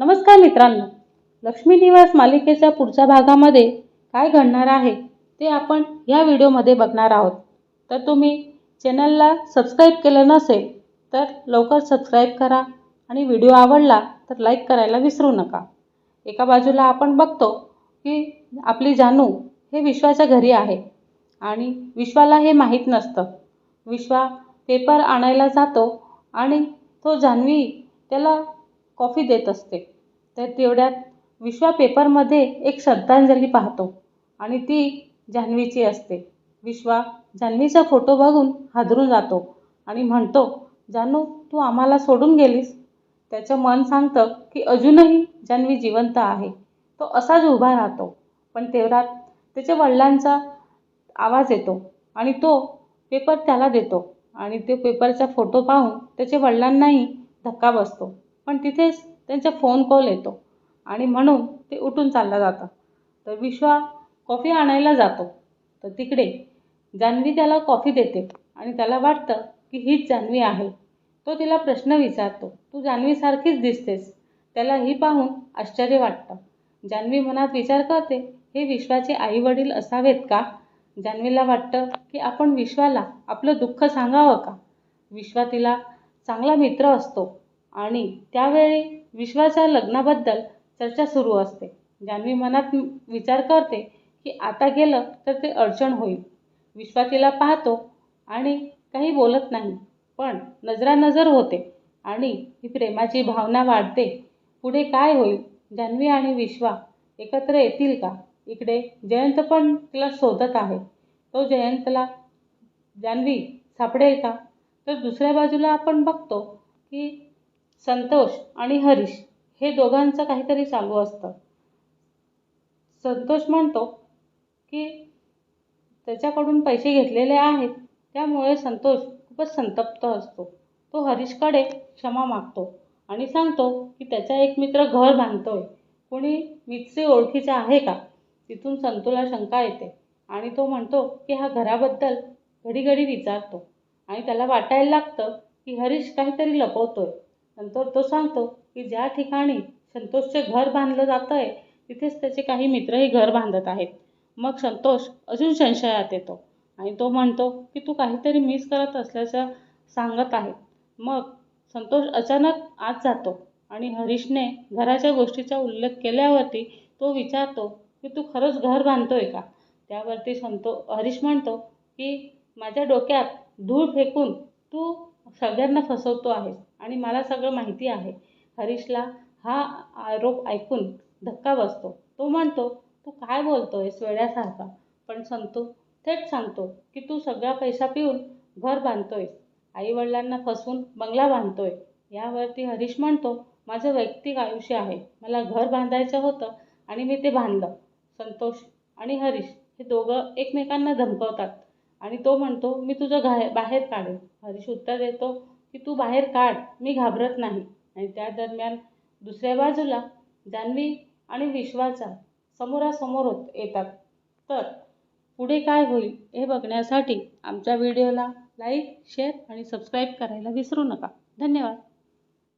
नमस्कार मित्रांनो. लक्ष्मी निवास मालिकेच्या पुढच्या भागामध्ये काय घडणार आहे ते आपण या व्हिडिओमध्ये बघणार आहोत. तर तुम्ही चॅनलला सबस्क्राईब केलं नसेल तर लवकर सबस्क्राईब करा आणि व्हिडिओ आवडला तर लाईक करायला विसरू नका. एका बाजूला आपण बघतो की आपली जानू हे विश्वाच्या घरी आहे आणि विश्वाला हे माहीत नसतं. विश्वा पेपर आणायला जातो आणि तो जान्हवी त्याला कॉफी देत असते. तर तेवढ्यात विश्वा पेपरमध्ये एक श्रद्धांजली पाहतो आणि ती जान्हवीची असते. विश्वा जान्हवीचा फोटो बघून हादरून जातो आणि म्हणतो जानू तू आम्हाला सोडून गेलीस त्याचं मन सांगतं की अजूनही जान्हवी जिवंत आहे. तो असाच उभा राहतो. पण तेवढ्यात त्याच्या वडिलांचा आवाज येतो आणि तो पेपर त्याला देतो आणि ते पेपरचा फोटो पाहून त्याच्या वडिलांनाही धक्का बसतो. पण तिथेच त्यांचा फोन कॉल येतो आणि म्हणून ते उठून चालला जातं. तर विश्वा कॉफी आणायला जातो. तर तिकडे जान्हवी त्याला कॉफी देते आणि त्याला वाटतं की हीच जान्हवी आहे. तो तिला प्रश्न विचारतो तू जान्हवीसारखीच दिसतेस. त्याला ही पाहून आश्चर्य वाटतं. जान्हवी मनात विचार करते हे विश्वाचे आई वडील असावेत का? जान्हवीला वाटतं की आपण विश्वाला आपलं दुःख सांगावं का? विश्वा तिला चांगला मित्र असतो. आणि त्यावेळी विश्वाच्या लग्नाबद्दल चर्चा सुरू असते. जान्हवी मनात विचार करते की आता गेलं तर ते अडचण होईल. विश्वा तिला पाहतो आणि काही बोलत नाही पण नजरानजर होते आणि ही प्रेमाची भावना वाढते. पुढे काय होईल? जान्हवी आणि विश्वा एकत्र येतील का? इकडे जयंत पण तिला शोधत आहे. तो जयंतला जान्हवी सापडेल का? तर दुसऱ्या बाजूला आपण बघतो की संतोष आणि हरीश हे दोघांचं काहीतरी चालू असतं. संतोष म्हणतो की त्याच्याकडून पैसे घेतलेले आहेत त्यामुळे संतोष खूपच संतप्त असतो. तो हरीशकडे क्षमा मागतो आणि सांगतो की त्याचा एक मित्र घर बांधतोय. कोणी मित्र ओळखीचा आहे का? तिथून संतोला शंका येते आणि तो म्हणतो की हा घराबद्दल घडी घडी विचारतो आणि त्याला वाटायला लागतं की हरीश काहीतरी लपवतोय. नंतर तो सांगतो की ज्या ठिकाणी संतोषचे घर बांधलं जातं आहे तिथेच त्याचे काही मित्रही घर बांधत आहेत. मग संतोष अजून संशयात येतो आणि तो म्हणतो की तू काहीतरी मिस करत असल्याचं सांगत आहे. मग संतोष अचानक आत जातो आणि हरीशने घराच्या गोष्टीचा उल्लेख केल्यावरती तो विचारतो की तू खरंच घर बांधतोय का? त्यावरती संतो हरीश म्हणतो की माझ्या डोक्यात धूळ फेकून तू सगळ्यांना फसवतो आहेस आणि मला सगळं माहिती आहे. हरीशला हा आरोप ऐकून धक्का बसतो. तो म्हणतो तू काय बोलतोयस वेड्यासारखा? पण संतू थेट सांगतो की तू सगळा पैसा पिऊन घर बांधतोयस. आईवडिलांना फसवून बंगला बांधतोय. यावरती हरीश म्हणतो माझं वैयक्तिक आयुष्य आहे. मला घर बांधायचं होतं आणि मी ते बांधलं. संतोष आणि हरीश हे दोघं एकमेकांना धमकवतात. आणि तो म्हणतो मी तुझं घा बाहेर काढेन. हरीश उत्तर देतो की तू बाहेर काढ मी घाबरत नाही. आणि त्या दरम्यान दुसऱ्या बाजूला जान्हवी आणि विश्वाचा समोरासमोर होत येतात. तर पुढे काय होईल हे बघण्यासाठी आमच्या व्हिडिओला लाईक शेअर आणि सबस्क्राईब करायला विसरू नका. धन्यवाद.